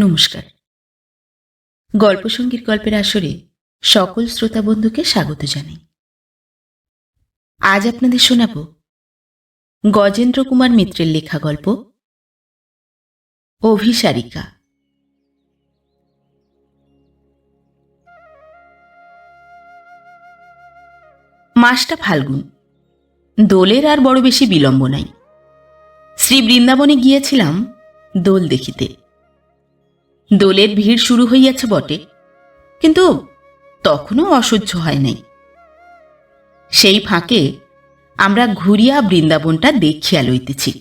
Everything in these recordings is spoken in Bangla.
নমস্কার। গল্পসঙ্গীর গল্পের আসরে সকল শ্রোতা বন্ধুকে স্বাগত জানাই। আজ আপনাদের শোনাব গজেন্দ্র কুমার মিত্রের লেখা গল্প, অভিসারিকা। মাসটা ফাল্গুন। দোলের আর বড় বেশি বিলম্ব নাই। শ্রী বৃন্দাবনে গিয়েছিলাম দোল দেখিতে। দোলের ভিড় শুরু হইয়াছে বটে, কিন্তু তখনও অসহ্য হয় নাই। সেই ফাঁকে আমরা ঘুরিয়া বৃন্দাবনটা দেখিয়া লইতেছি।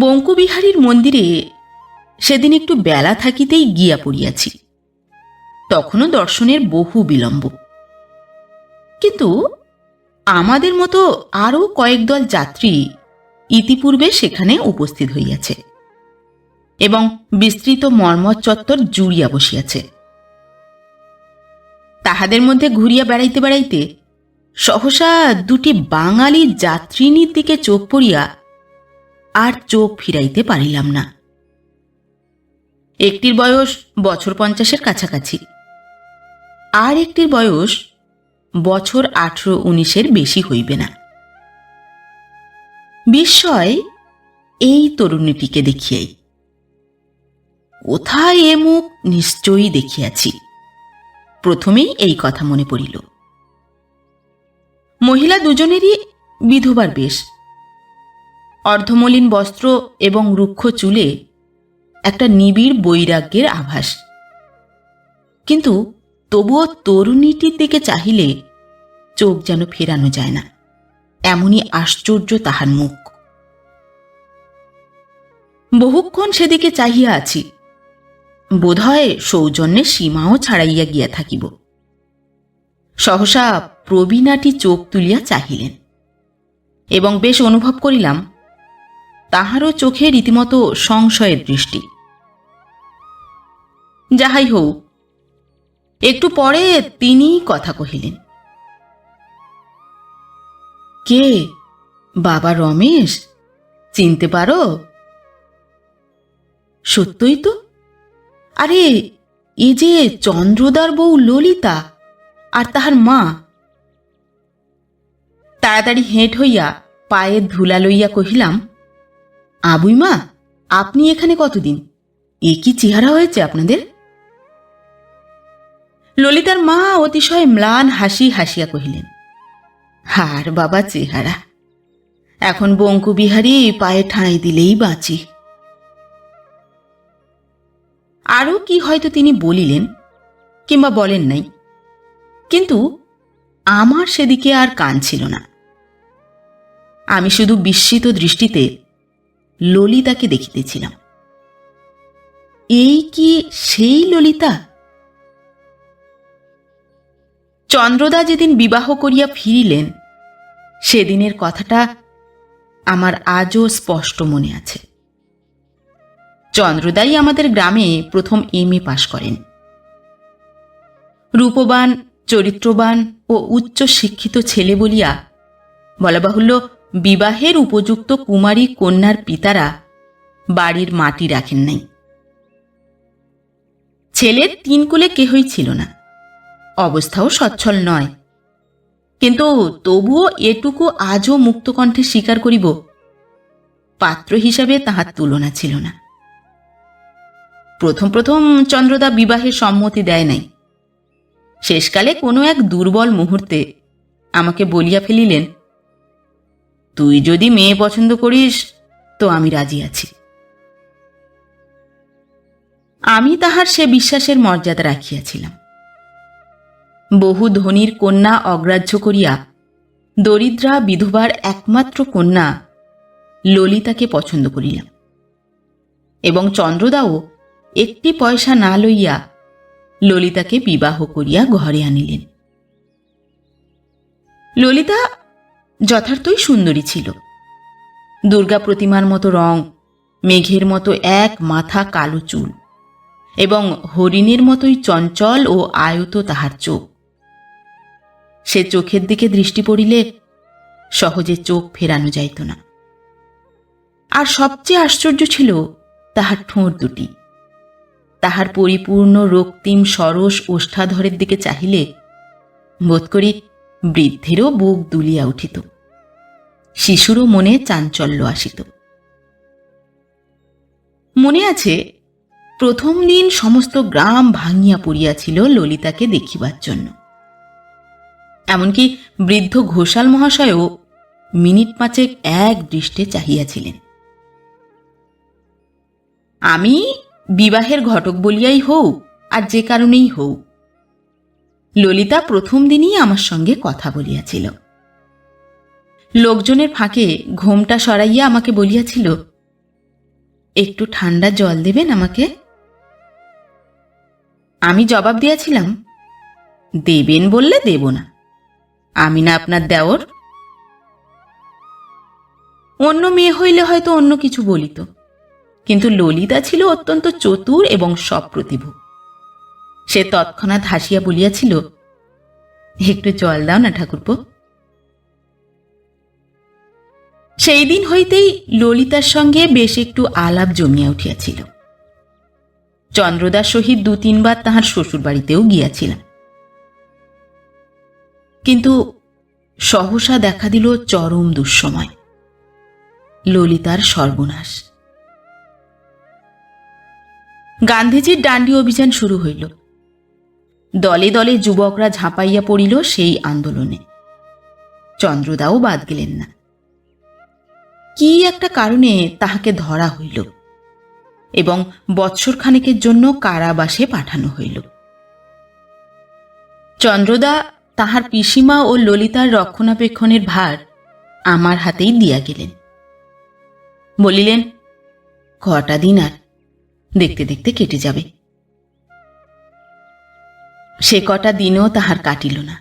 বঙ্কুবিহারীর মন্দিরে সেদিন একটু বেলা থাকিতেই গিয়া পড়িয়াছি। তখনও দর্শনের বহু বিলম্ব। কিন্তু আমাদের মতো আরও কয়েক দল যাত্রী ইতিপূর্বে সেখানে উপস্থিত হইয়াছে। এবং বিস্তৃত মর্মর চত্বর জুড়িয়া বসিয়াছে। তাহাদের মধ্যে ঘুরিয়া বেড়াইতে বেড়াইতে সহসা দুটি বাঙালি যাত্রিনীর দিকে চোখ পড়িয়া আর চোখ ফিরাইতে পারিলাম না। একটির বয়স বছর পঞ্চাশের কাছাকাছি, আর একটির বয়স বছর আঠেরো উনিশের বেশি হইবে না। বিস্ময় এই তরুণীটিকে দেখিয়াই কোথায় এ মুখ? নিশ্চয়ই দেখিয়াছি। প্রথমেই এই কথা মনে পড়িল। মহিলা দুজনেরই বিধবার বেশ। অর্ধমলিন বস্ত্র এবং রুক্ষ চুলে একটা নিবিড় বৈরাগ্যের আভাস। কিন্তু তবুও তরুণীটির দিকে চাহিলে চোখ যেন ফেরানো যায় না। এমনই আশ্চর্য তাহার মুখ। বহুক্ষণ সেদিকে চাহিয়া আছি। বোধহয় সৌজন্যের সীমাও ছাড়াইয়া গিয়া থাকিব। সহসা প্রবীণাটি চোখ তুলিয়া চাহিলেন এবং বেশ অনুভব করিলাম, তাহারও চোখে রীতিমতো সংশয়ের দৃষ্টি। যাহাই হোক একটু পরে তিনিই কথা কহিলেন, কে বাবা রমেশ? চিনতে পারো? সত্যই তো। আরে, এ যে চন্দ্রদার বউ ললিতা আর তাহার মা। তাড়াতাড়ি হেঁট হইয়া পায়ে ধুলা লইয়া কহিলাম, আবুই মা, আপনি এখানে কতদিন? এ কি চেহারা হয়েছে আপনাদের? ললিতার মা অতিশয় ম্লান হাসি হাসিয়া কহিলেন, হার বাবা চেহারা। এখন বঙ্কু বিহারী পায়ে ঠাঁই দিলেই বাঁচি। আরও কি হয়তো তিনি বলিলেন, কিংবা বলেন নাই। কিন্তু আমার সেদিকে আর কান ছিল না। আমি শুধু বিস্মিত দৃষ্টিতে ললিতাকে দেখিতেছিলাম। এই কি সেই ললিতা? চন্দ্রদা যেদিন বিবাহ করিয়া ফিরিলেন, সেদিনের কথাটা আমার আজও স্পষ্ট মনে আছে। চন্দ্রদাই আমাদের গ্রামে প্রথম এম এ পাশ করেন। রূপবান, চরিত্রবান ও উচ্চ শিক্ষিত ছেলে বলিয়া বলা বাহুল্য বিবাহের উপযুক্ত কুমারী কন্যার পিতারা বাড়ির মাটি রাখেন নাই। ছেলের তিন কুলে কেহই ছিল না। অবস্থাও সচ্ছল নয়। কিন্তু তবুও এটুকু আজও মুক্তকণ্ঠে স্বীকার করিব, পাত্র হিসাবে তাহার তুলনা ছিল না। প্রথম প্রথম চন্দ্রদা বিবাহে সম্মতি দেয় নাই। শেষকালে কোনো এক দুর্বল মুহূর্তে আমাকে বলিয়া ফেলিলেন, তুই যদি মেয়ে পছন্দ করিস, তো আমি রাজি আছি। আমি তাহার সে বিশ্বাসের মর্যাদা রাখিয়াছিলাম। বহু ধনীর কন্যা অগ্রাহ্য করিয়া দরিদ্রা বিধবার একমাত্র কন্যা ললিতাকে পছন্দ করিলাম এবং চন্দ্রদাও একটি পয়সা না লইয়া ললিতাকে বিবাহ করিয়া ঘরে আনিলেন। ললিতা যথার্থই সুন্দরী ছিল। দুর্গা প্রতিমার মতো রং, মেঘের মতো এক মাথা কালো চুল এবং হরিণের মতোই চঞ্চল ও আয়ত তাহার চোখ। সে চোখের দিকে দৃষ্টি পড়িলে সহজে চোখ ফেরানো যাইত না। আর সবচেয়ে আশ্চর্য ছিল তাহার ঠোঁট দুটি। তাহার পরিপূর্ণ রক্তিম সরস ওষ্ঠাধরের দিকে চাহিলে বোধ করি বৃদ্ধেরও বুক দুলিয়া উঠিত। শিশুরও মনে চাঞ্চল্য আসিত। মনে আছে, প্রথম দিন সমস্ত গ্রাম ভাঙিয়া পড়িয়াছিল ললিতাকে দেখিবার জন্য। এমনকি বৃদ্ধ ঘোষাল মহাশয়ও মিনিট পাঁচেক এক দৃষ্টে চাহিয়াছিলেন। আমি বিবাহের ঘটক বলিয়াই হোক আর যে কারণেই হোক। ললিতা প্রথম দিনই আমার সঙ্গে কথা বলিয়াছিল। লোকজনের ফাঁকে ঘোমটা সরাইয়া আমাকে বলিয়াছিল, একটু ঠান্ডা জল দেবেন আমাকে? আমি জবাব দিয়াছিলাম, দেবেন বললে দেব না। আমি না আপনার দেওর? অন্য মেয়ে হইলে হয়তো অন্য কিছু বলিত। কিন্তু ললিতা ছিল অত্যন্ত চতুর এবং সপ্রতিভ। সে তৎক্ষণাৎ হাসিয়া বলিয়াছিল, একটু জল দাও না, ঠাকুরপো। সেই দিন হইতেই ললিতার সঙ্গে বেশ একটু আলাপ জমিয়া উঠিয়াছিল। চন্দ্রদার সহিত দু তিনবার তাহার শ্বশুর বাড়িতেও গিয়াছিলাম। কিন্তু সহসা দেখা দিল চরম দুঃসময়। ললিতার সর্বনাশ। গান্ধীজির ডান্ডি অভিযান শুরু হইল। দলে দলে যুবকরা ঝাঁপাইয়া পড়িল সেই আন্দোলনে। চন্দ্রদাও বাদ গেলেন না। কি একটা কারণে তাহাকে ধরা হইল এবং বৎসরখানেকের জন্য কারাবাসে পাঠানো হইল। চন্দ্রদা তাহার পিসিমা ও ললিতার রক্ষণাবেক্ষণের ভার আমার হাতেই দিয়া গেলেন। বলিলেন, কটা দিন আর দেখতে দেখতে কেটে যাবে। সে কটা দিনও তাহার কাটিল না।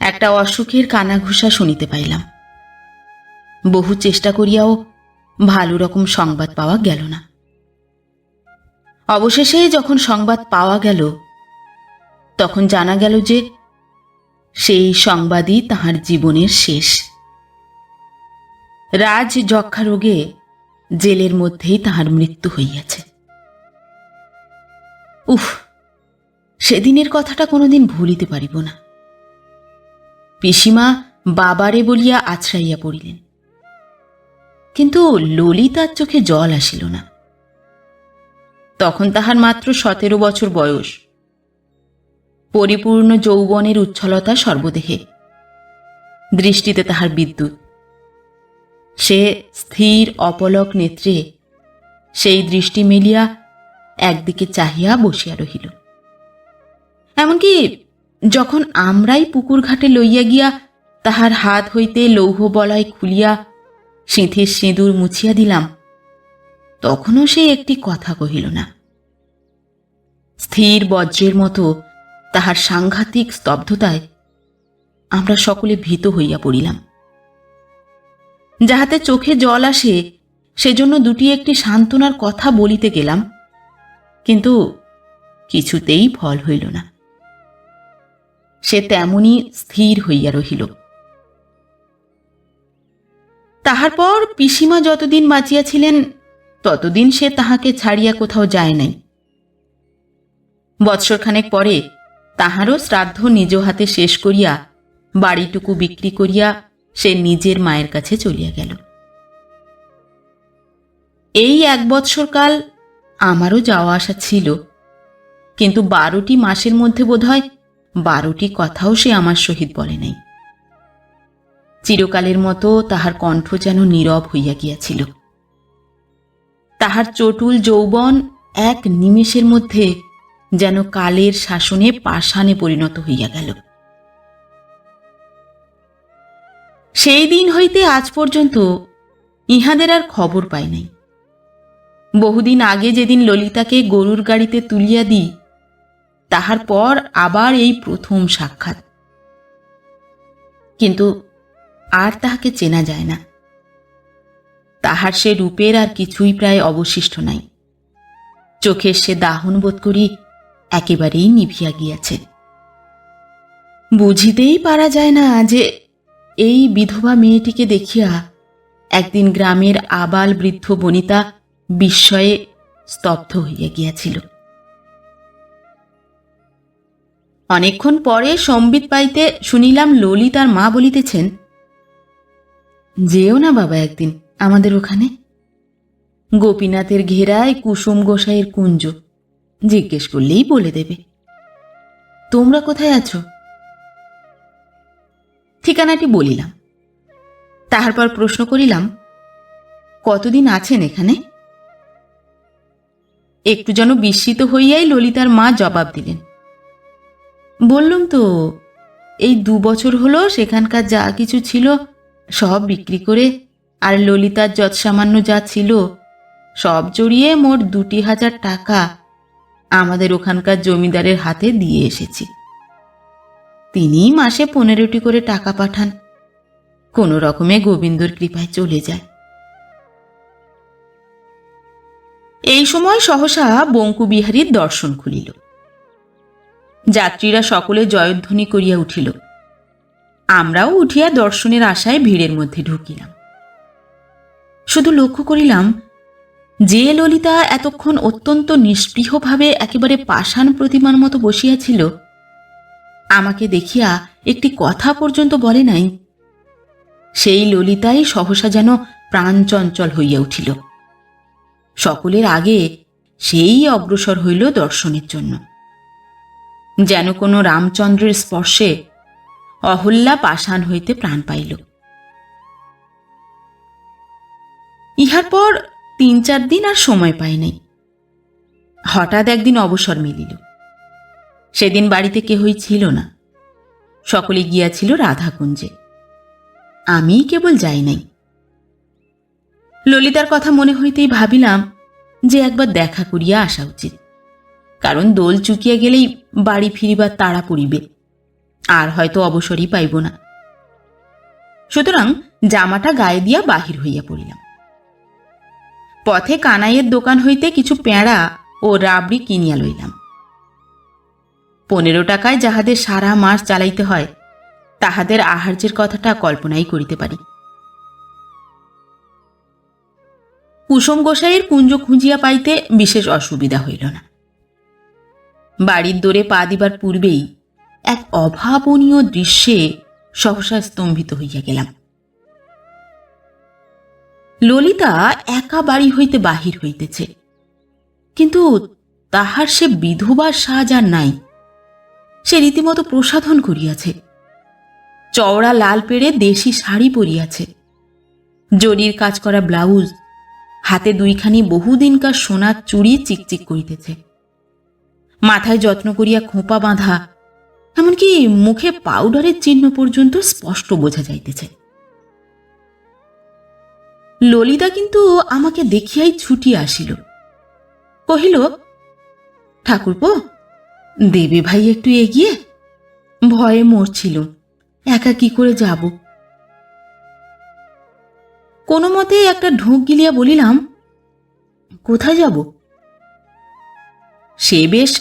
একটা অসুখের কানাঘুষা শুনিতে পাইলাম। বহু চেষ্টা করিয়াও ভালো রকম সংবাদ পাওয়া গেল না। অবশেষে যখন সংবাদ পাওয়া গেল, তখন জানা গেল যে সেই সংবাদই তাহার জীবনের শেষ। রাজ যক্ষা রোগে জেলের মধ্যেই তাহার মৃত্যু হইয়াছে। উফ, সেদিনের কথাটা কোনোদিন ভুলিতে পারিব না। পিসিমা বাবারে বলিয়া আছড়াইয়া পড়িলেন। কিন্তু ললিতার চোখে জল আসিল না। তখন তাহার মাত্র সতেরো বছর বয়স। পরিপূর্ণ যৌবনের উচ্ছলতা সর্বদেহে। দৃষ্টিতে তাহার বিদ্যুৎ। সে স্থির অপলক নেত্রে সেই দৃষ্টি মেলিয়া একদিকে চাহিয়া বসিয়া রহিল। এমনকি যখন আমরাই পুকুর ঘাটে লইয়া গিয়া তাহার হাত হইতে লৌহ বলয় খুলিয়া সিঁথির সিঁদুর মুছিয়া দিলাম, তখনও সে একটি কথা কহিল না। স্থির বজ্রের মতো তাহার সাংঘাতিক স্তব্ধতায় আমরা সকলে ভীত হইয়া পড়িলাম। যাহাতে চোখে জল আসে, সেজন্য দুটি একটি সান্ত্বনার কথা বলিতে গেলাম। কিন্তু কিছুতেই ফল হইল না। সে তেমনি স্থির হইয়া রহিল। তাহার পর পিসিমা যতদিন বাঁচিয়াছিলেন, ততদিন সে তাহাকে ছাড়িয়া কোথাও যায় নাই। বৎসরখানেক পরে তাহারও শ্রাদ্ধ নিজ হাতে শেষ করিয়া বাড়িটুকু বিক্রি করিয়া সে নিজের মায়ের কাছে চলিয়া গেল। এই এক বৎসরকাল আমারও যাওয়া আসা ছিল, কিন্তু বারোটি মাসের মধ্যে বোধহয় বারোটি কথাও সে আমার সহিত বলে নাই। চিরকালের মতো তাহার কণ্ঠ যেন নীরব হইয়া গিয়াছিল। তাহার চটুল যৌবন এক নিমেষের মধ্যে যেন কালের শাসনে পাষাণে পরিণত হইয়া গেল। সেই দিন হইতে আজ পর্যন্ত ইহাদের আর খবর পাই নাই। বহুদিন আগে যেদিন ললিতাকে গরুর গাড়িতে তুলিয়া দিই, তাহার পর আবার এই প্রথম সাক্ষাৎ। কিন্তু আর তাহাকে চেনা যায় না। তাহার সে রূপের আর কিছুই প্রায় অবশিষ্ট নাই। চোখের সে দাহন বোধ করি একেবারেই নিভিয়া গিয়াছে। বুঝিতেই পারা যায় না যে এই বিধবা মেয়েটিকে দেখিয়া একদিন গ্রামের আবাল বৃদ্ধ বনিতা বিস্ময়ে স্তব্ধ হইয়া গিয়াছিল। অনেকক্ষণ পরে সম্বিত পাইতে শুনিলাম ললিতার মা বলিতেছেন, যেও না বাবা একদিন আমাদের ওখানে। গোপীনাথের ঘেরায় কুসুম গোসাইয়ের কুঞ্জ, জিজ্ঞেস করলেই বলে দেবে। তোমরা কোথায় আছো? ঠিকানাটি বলিলাম। তাহার পর প্রশ্ন করিলাম, কতদিন আছেন এখানে? একটু যেন বিস্মিত হইয়াই ললিতার মা জবাব দিলেন, বললুম তো, এই দু বছর হলো সেখানকার যা কিছু ছিল সব বিক্রি করে, আর ললিতার যৎ সামান্য যা ছিল সব জড়িয়ে মোট দুটি হাজার টাকা আমাদের ওখানকার জমিদারের হাতে দিয়ে এসেছি। তিনি মাসে পনেরোটি করে টাকা পাঠান। কোনো রকমে গোবিন্দর কৃপায় চলে যায়। এই সময় সহসা বঙ্কুবিহারীর দর্শন খুলিল। যাত্রীরা সকলে জয়ধ্বনি করিয়া উঠিল। আমরাও উঠিয়া দর্শনের আশায় ভিড়ের মধ্যে ঢুকিলাম। শুধু লক্ষ্য করিলাম, যে ললিতা এতক্ষণ অত্যন্ত নিষ্পৃহভাবে একেবারে পাষাণ প্রতিমার মতো বসিয়াছিল আমাকে দেখিয়া একটি কথা পর্যন্ত বলে নাই। সেই ললিতাই সহসা যেন প্রাণচঞ্চল হইয়া উঠিল। সকলের আগে সেই অগ্রসর হইল দর্শনের জন্য। যেন কোনো রামচন্দ্রের স্পর্শে অহল্যা পাষাণ হইতে প্রাণ পাইল। ইহার পর তিন চার দিন আর সময় পাই নাই। হঠাৎ একদিন অবসর মিলিল। সেদিন বাড়িতে কেহই ছিল না। সকলে গিয়াছিল রাধাকুঞ্জে। আমি কেবল যাই নাই। ললিতার কথা মনে হইতেই ভাবিলাম যে একবার দেখা করিয়া আসা উচিত। কারণ দোল চুকিয়া গেলেই বাড়ি ফিরিবার তাড়া পড়িবে। আর হয়তো অবসরই পাইব না। সুতরাং জামাটা গায়ে দিয়া বাহির হইয়া পড়িলাম। পথে কানাইয়ের দোকান হইতে কিছু পেঁড়া ও রাবড়ি কিনিয়া লইলাম। পনেরো টাকায় যাহাদের সারা মাস চালাইতে হয়, তাহাদের আহার্যের কথাটা কল্পনাই করিতে পারি। কুসুম গোসাইয়ের কুঞ্জ খুঁজিয়া পাইতে বিশেষ অসুবিধা হইল না। বাড়ির দোরে পা দিবার পূর্বেই এক অভাবনীয় দৃশ্যে সহসা স্তম্ভিত হইয়া গেলাম। ললিতা একা বাড়ি হইতে বাহির হইতেছে, কিন্তু তাহার সে বিধবার আর নাই। সে রীতিমতো প্রসাধন করিয়াছে। চওড়া লাল পেড়ে দেশি শাড়ি পরিয়াছে। জরির কাজ করা ব্লাউজ, হাতে দুইখানি বহুদিনকার সোনার চুড়ি চিকচিক করিতেছে। মাথায় যত্ন করিয়া খোঁপা বাঁধা, এমনকি মুখে পাউডারের চিহ্ন পর্যন্ত স্পষ্ট বোঝা যাইতেছে। ললিতা কিন্তু আমাকে দেখিয়াই ছুটি আসিল। কহিল, ঠাকুরপো দেবে ভাই একটু এগিয়ে? ভয়ে মরছিল। একা কি করে যাব? কোনো মতে একটা ঢোক গিলিয়া বলিলাম, কোথায় যাব? সে বেশ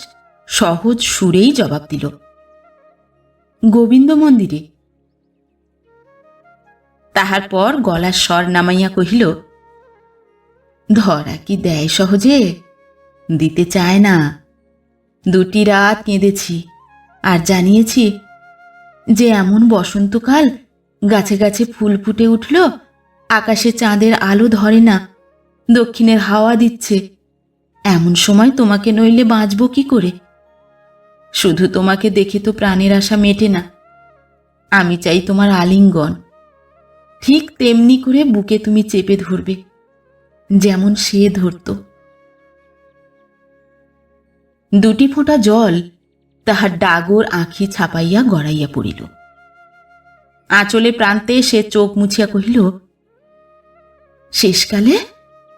সহজ সুরেই জবাব দিল, গোবিন্দ মন্দিরে। তাহার পর গলার স্বর নামাইয়া কহিল, ধরা কি দেয় সহজে? দিতে চায় না। দুটি রাত কেঁদেছি আর জানিয়েছি যে এমন বসন্তকাল গাছে গাছে ফুল ফুটে উঠল, আকাশে চাঁদের আলো ধরে না, দক্ষিণের হাওয়া দিচ্ছে। এমন সময় তোমাকে নইলে বাঁচব কি করে? শুধু তোমাকে দেখে তো প্রাণের আশা মেটে না, আমি চাই তোমার আলিঙ্গন। ঠিক তেমনি করে বুকে তুমি চেপে ধরবে, যেমন সে ধরত। দুটি ফোঁটা জল তাহার ডাগর আঁখি ছাপাইয়া গড়াইয়া পড়িল। আঁচলে প্রান্তে সে চোখ মুছিয়া কহিল, শেষকালে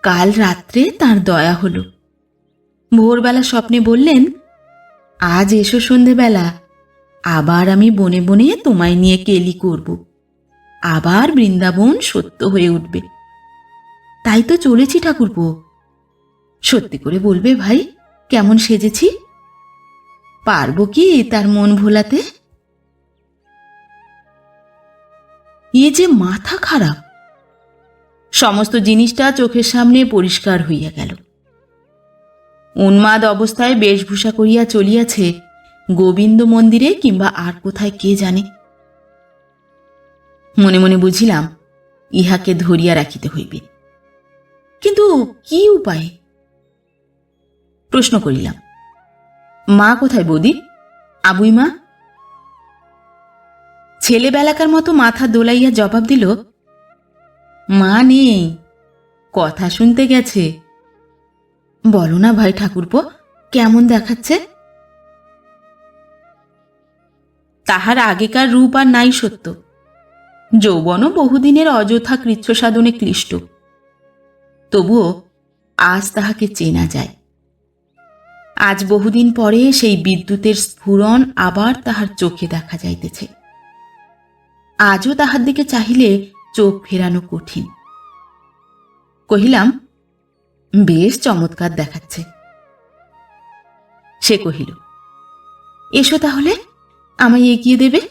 কাল রাত্রে তার দয়া হলো। ভোরবেলা স্বপ্নে বললেন, আজ এসো সন্ধেবেলা, আবার আমি বনে বনে তোমায় নিয়ে কেলি করব। আবার বৃন্দাবন সত্য হয়ে উঠবে। তাই তো চলেছি ঠাকুরপো। সত্যি করে বলবে ভাই কেমন সেজেছি? পারব কি তার মন ভোলাতে? এ যে মাথা খারাপ। সমস্ত জিনিসটা চোখের সামনে পরিষ্কার হইয়া গেল। উন্মাদ অবস্থায় বেশভূষা করিয়া চলিয়াছে গোবিন্দ মন্দিরে কিংবা আর কোথায় কে জানে। মনে মনে বুঝিলাম, ইহাকে ধরিয়া রাখিতে হইবে। কিন্তু কি উপায়? প্রশ্ন করিলাম। মা কোথায় বৌদি? আবুই মা? ছেলেবেলাকার মতো মাথা দোলাইয়া জবাব দিল, মা নেই, কথা শুনতে গেছে। বলো না ভাই ঠাকুরপো, কেমন দেখাচ্ছে? তাহার আগেকার রূপ আর নাই সত্য। যৌবনও বহুদিনের অযথা কৃচ্ছ সাধনে ক্লিষ্ট। তবুও আজ তাহাকে চেনা যায়। আজ বহুদিন পরে সেই বিদ্যুতের স্ফুরণ আবার তাহার চোখে দেখা যাইতেছে। আজও তাহার দিকে চাহিলে চোখ ফেরানো কঠিন। কহিলাম, বেশ চমৎকার দেখাচ্ছে। সে কহিল, এসো তাহলে, আমায় এগিয়ে দেবে।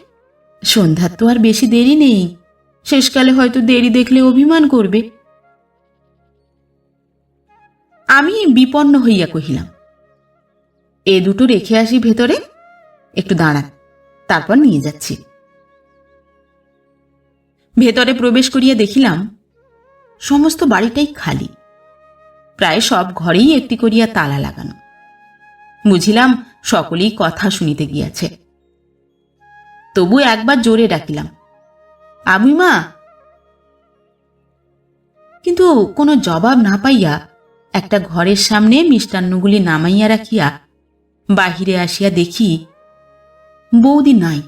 সন্ধ্যার তো আর বেশি দেরি নেই। শেষকালে হয়তো দেরি দেখলে অভিমান করবে। আমি বিপন্ন হইয়া কহিলাম এ দুটো রেখে আসি ভেতরে। একটু দাঁড়ান, তারপর নিয়ে যাচ্ছি। ভেতরে প্রবেশ করিয়া দেখিলাম, সমস্ত বাড়িটাই খালি। প্রায় সব ঘরেই একটি করিয়া তালা লাগানো। বুঝিলাম, সকলেই কথা শুনিতে গিয়াছে। তবু একবার জোরে ডাকিলাম, আবুই মা! কিন্তু কোনো জবাব না পাইয়া একটা ঘরের সামনে মিষ্টান্নগুলি নামাইয়া রাখিয়া বাহিরে আসিয়া দেখি বৌদি নাই।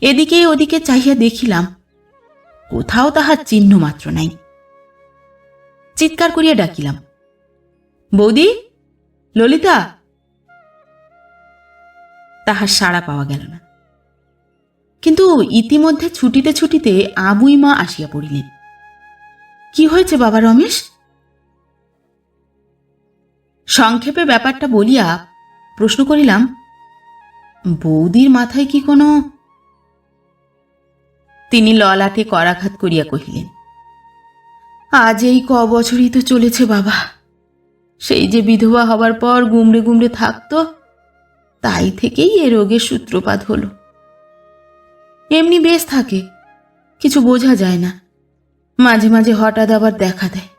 এদিকে ওদিকে চাহিয়া দেখিলাম, কোথাও তাহার চিহ্ন মাত্র নাই। চিৎকার করিয়া ডাকিলাম, বৌদি, ললিতা! তাহার সাড়া পাওয়া গেল না। কিন্তু ইতিমধ্যে ছুটিতে ছুটিতে আবুই মা আসিয়া পড়িলেন। কি হয়েছে বাবা রমেশ? সংক্ষেপে ব্যাপারটা বলিয়া প্রশ্ন করিলাম, বৌদির মাথায় কি কোনো? তিনি ললাটে করাঘাত করিয়া কহিলেন, আজ এই ক বছরই তো চলেছে বাবা, সেই যে বিধবা হবার পর গুমড়ে গুমড়ে থাকতো, তাই থেকেই এ রোগের সূত্রপাত হলো। এমনি বেশ থাকে, কিছু বোঝা যায় না, মাঝে মাঝে হঠাৎ আবার দেখা দেয়।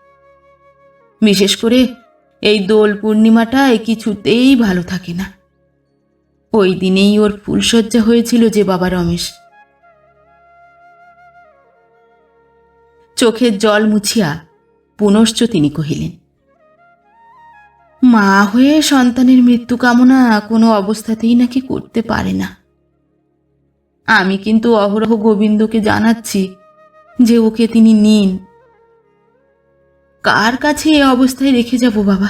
বিশেষ করে এই দোল পূর্ণিমাটায় কিছুতেই ভালো থাকে না। ওই দিনেই ওর ফুলশয্যা হয়েছিল যে বাবা রমেশ। চোখের জল মুছিয়া পুনশ্চ তিনি কহিলেন, মা হয়ে সন্তানের মৃত্যু কামনা কোনো অবস্থাতেই নাকি করতে পারে না। আমি কিন্তু অহরহ গোবিন্দকে জানাচ্ছি যে ওকে তিনি নিন কার কাছে এ অবস্থায় রেখে যাব বাবা?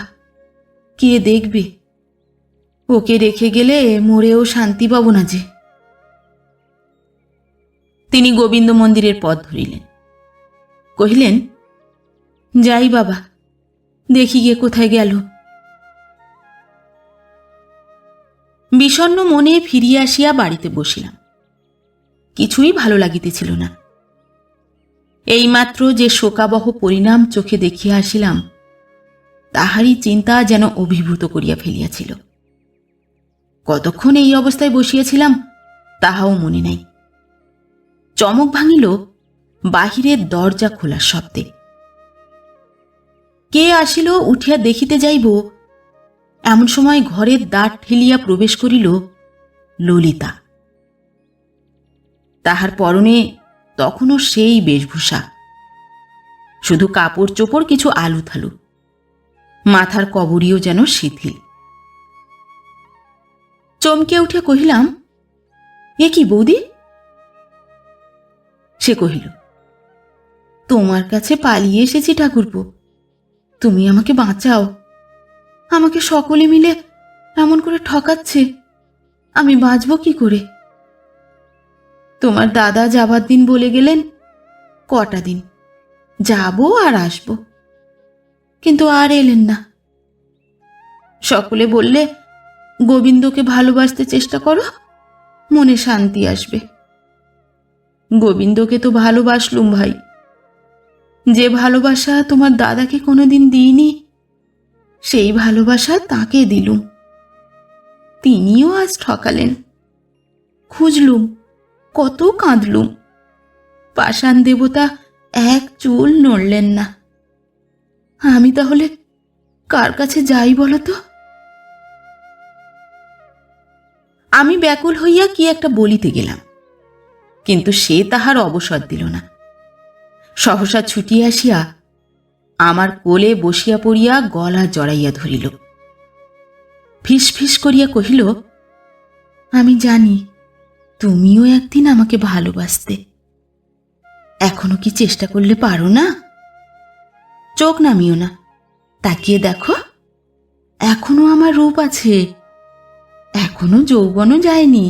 কে দেখবে? ওকে রেখে গেলে মরেও শান্তি পাব না যে। তিনি গোবিন্দ মন্দিরের পথ ধরিলেন। কহিলেন, যাই বাবা, দেখি গিয়ে কোথায় গেল। বিষণ্ন মনে ফিরিয়া আসিয়া বাড়িতে বসিলাম। কিছুই ভালো লাগিতেছিল না। এইমাত্র যে শোকাবহ পরিণাম চোখে দেখিয়া আসিলাম, তাহারই চিন্তা যেন অভিভূত করিয়া ফেলিয়াছিল। কতক্ষণ এই অবস্থায় বসিয়াছিলাম, তাহাও মনে নাই। চমক ভাঙিল, বাহিরের দরজা খোলার শব্দে। কে আসিল উঠিয়া দেখিতে যাইব, এমন সময় ঘরের দ্বার ঠেলিয়া প্রবেশ করিল ললিতা। তাহার পরনে তখনও সেই বেশভূষা। শুধু কাপড় চোপড় কিছু আলু থালু মাথার কবরীও যেন শিথিল। চমকে উঠে কহিলাম, এ কি বৌদি? সে কহিল, তোমার কাছে পালিয়ে এসেছি ঠাকুরপো। তুমি আমাকে বাঁচাও। আমাকে সকলে মিলে এমন করে ঠকাচ্ছে। আমি বাঁচব কি করে? তোমার দাদা যাবার দিন বলে গেলেন, কটা দিন? যাব আর আসব। কিন্তু আর এলেন না। সকলে বললে, গোবিন্দকে ভালোবাসতে চেষ্টা করো, মনে শান্তি আসবে। গোবিন্দকে তো ভালোবাসলুম ভাই। যে ভালোবাসা তোমার দাদাকে কোনোদিন দিইনি, সেই ভালোবাসা তাকে দিলুম। তিনিও আজ ঠকালেন। খুঁজলুম। কত কাঁদলুম। পাষাণ দেবতা এক চুল নড়লেন না। আমি তাহলে কার কাছে যাই বলো তো? আমি ব্যাকুল হইয়া কি একটা বলিতে গেলাম, কিন্তু সে তাহার অবসর দিল না। সহসা ছুটিয়া আসিয়া আমার কোলে বসিয়া পড়িয়া গলা জড়াইয়া ধরিল। ফিস ফিস করিয়া কহিল, আমি জানি তুমিও একদিন আমাকে ভালোবাসতে। এখনও কি চেষ্টা করলে পারো না? চোখ নামিও না। তাকিয়ে দেখো, এখনও আমার রূপ আছে। এখনও যৌবনও যায়নি।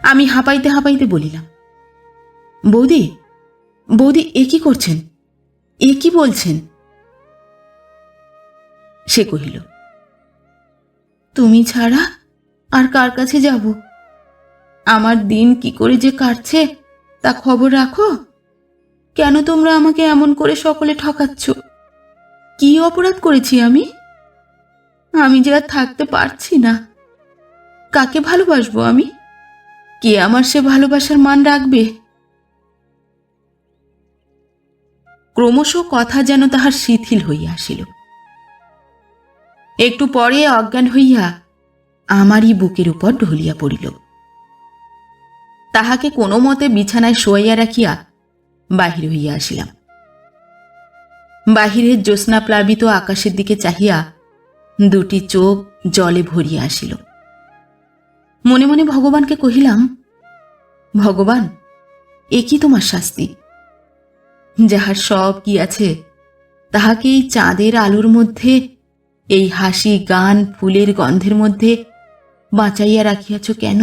আমি হাঁপাইতে হাঁপাইতে বলিলাম, বৌদি বৌদি, এ কি করছেন? এ কি বলছেন? সে কহিল, তুমি ছাড়া আর কার কাছে যাব? আমার দিন কি করে যে কাটছে, তা খবর রাখো। কেন তোমরা আমাকে এমন করে সকলে ঠকাচ্ছ? কি অপরাধ করেছি আমি? আমি যে আর থাকতে পারছি না। কাকে ভালোবাসবো আমি? কে আমার সে ভালোবাসার মান রাখবে? ক্রমশ কথা যেন তাহার শিথিল হইয়া আসিল। একটু পরে অজ্ঞান হইয়া আমারই বুকের উপর ঢলিয়া পড়িল। তাহাকে কোনো মতে বিছানায় শোয়াইয়া রাখিয়া বাহির হইয়া আসিলাম। বাহিরের জ্যোৎস্না প্লাবিত আকাশের দিকে চাহিয়া দুটি চোখ জলে ভরিয়া আসিল। মনে মনে ভগবানকে কহিলাম, ভগবান, এ কি তোমার শাস্তি? যাহার সব কি আছে, তাহাকে এই চাঁদের আলোর মধ্যে, এই হাসি গান ফুলের গন্ধের মধ্যে বাঁচাইয়া রাখিয়াছ কেন?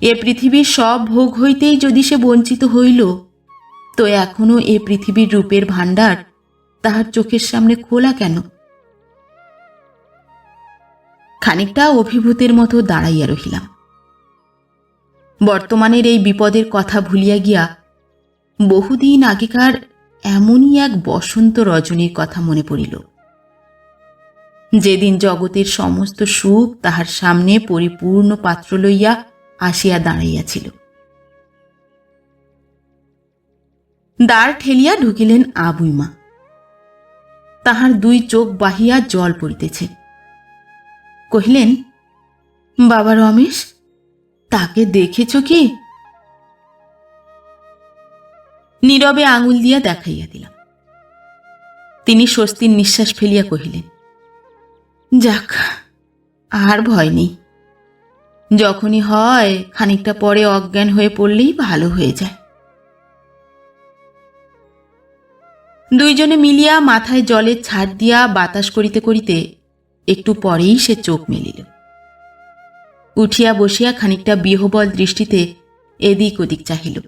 এ পৃথিবীর সব ভোগ হইতেই যদি সে বঞ্চিত হইল, তো এখনও এ পৃথিবীর রূপের ভাণ্ডার তাহার চোখের সামনে খোলা কেন? খানিকটা অভিভূতের মতো দাঁড়াইয়া রহিলাম। বর্তমানের এই বিপদের কথা ভুলিয়া গিয়া বহুদিন আগেকার এমনই এক বসন্ত রজনীর কথা মনে পড়িল। যেদিন জগতের সমস্ত সুখ তাহার সামনে পরিপূর্ণ পাত্র লইয়া আসিয়া দাঁড়াইয়াছিল। দ্বার ঠেলিয়া ঢুকিলেন আবুইমা। তাহার দুই চোখ বাহিয়া জল পড়িতেছে। কহিলেন, বাবা রমেশ, তাকে দেখেছ কি? নীরবে আঙুল দিয়া দেখাইয়া দিলাম। তিনি স্বস্তির নিঃশ্বাস ফেলিয়া কহিলেন যাক, আর ভয় নেই। যখনই হয়, খানিকটা পরে অজ্ঞান হয়ে পড়লেই ভালো হয়ে যায়। দুইজনে মিলিয়া মাথায় জলের ছাড় দিয়া বাতাস করিতে করিতে একটু পরেই সে চোখ মেলিল। উঠিয়া বসিয়া খানিকটা বিহবল দৃষ্টিতে এদিক ওদিক চাহিল।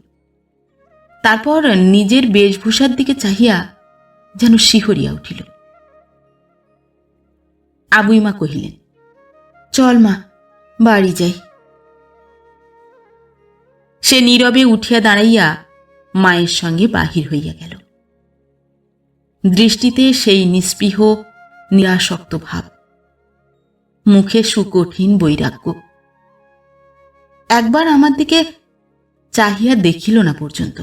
তারপর নিজের বেশভূষার দিকে চাহিয়া যেন শিহরিয়া উঠিল। আবুইমা কহিলেন, চল মা, বাড়ি যাই। সে নীরবে উঠিয়া দাঁড়াইয়া মায়ের সঙ্গে বাহির হইয়া গেল। দৃষ্টিতে সেই নিস্পৃহ, নিরাসক্ত ভাব। মুখে সুকঠিন বৈরাগ্য। একবার আমার দিকে চাহিয়া দেখিল না পর্যন্ত।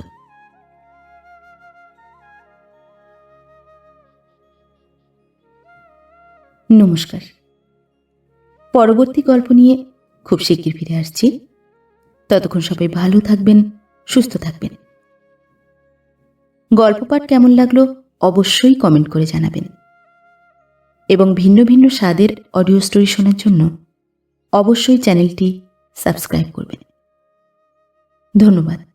নমস্কার। পরবর্তী গল্প নিয়ে খুব শিগগির ফিরে আসছি। ততক্ষণ সবাই ভালো থাকবেন, সুস্থ থাকবেন। গল্প পাঠ কেমন লাগল অবশ্যই কমেন্ট করে জানাবেন। এবং ভিন্ন ভিন্ন স্বাদের অডিও স্টোরি শোনার জন্য অবশ্যই চ্যানেলটি সাবস্ক্রাইব করবেন। ধন্যবাদ।